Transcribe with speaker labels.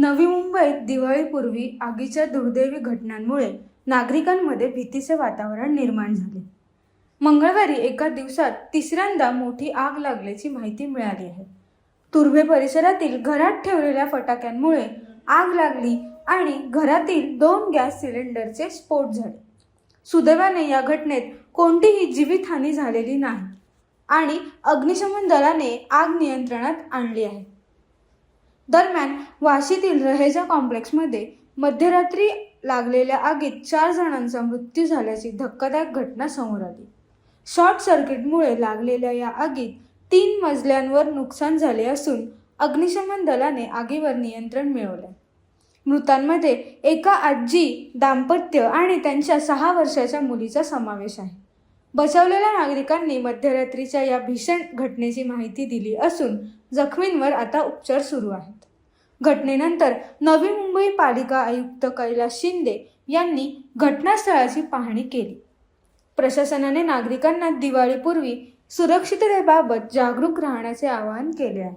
Speaker 1: नवी मुंबईत दिवाळीपूर्वी आगीच्या दुर्दैवी घटनांमुळे नागरिकांमध्ये भीतीचे वातावरण निर्माण झाले. मंगळवारी एका दिवसात तिसऱ्यांदा मोठी आग लागल्याची माहिती मिळाली आहे. तुर्भे परिसरातील घरात ठेवलेल्या फटाक्यांमुळे आग लागली आणि घरातील दोन गॅस सिलेंडरचे स्फोट झाले. सुदैवाने या घटनेत कोणतीही जीवितहानी झालेली नाही आणि अग्निशमन दलाने आग नियंत्रणात आणली आहे. दरम्यान वाशीतील रहेजा कॉम्प्लेक्समध्ये मध्यरात्री लागलेल्या आगीत चार जणांचा मृत्यू झाल्याची धक्कादायक घटना समोर आली. शॉर्ट सर्किटमुळे लागलेल्या या आगीत तीन मजल्यांवर नुकसान झाले असून अग्निशमन दलाने आगीवर नियंत्रण मिळवले मृतांमध्ये एका आजी दाम्पत्य आणि त्यांच्या सहा वर्षाच्या मुलीचा समावेश आहे. बचावलेल्या नागरिकांनी मध्यरात्रीच्या या भीषण घटनेची माहिती दिली असून जखमींवर आता उपचार सुरू आहेत. घटनेनंतर नवी मुंबई पालिका आयुक्त कैलास शिंदे यांनी घटनास्थळाची पाहणी केली. प्रशासनाने नागरिकांना दिवाळीपूर्वी सुरक्षिततेबाबत जागरूक राहण्याचे आवाहन केले आहे.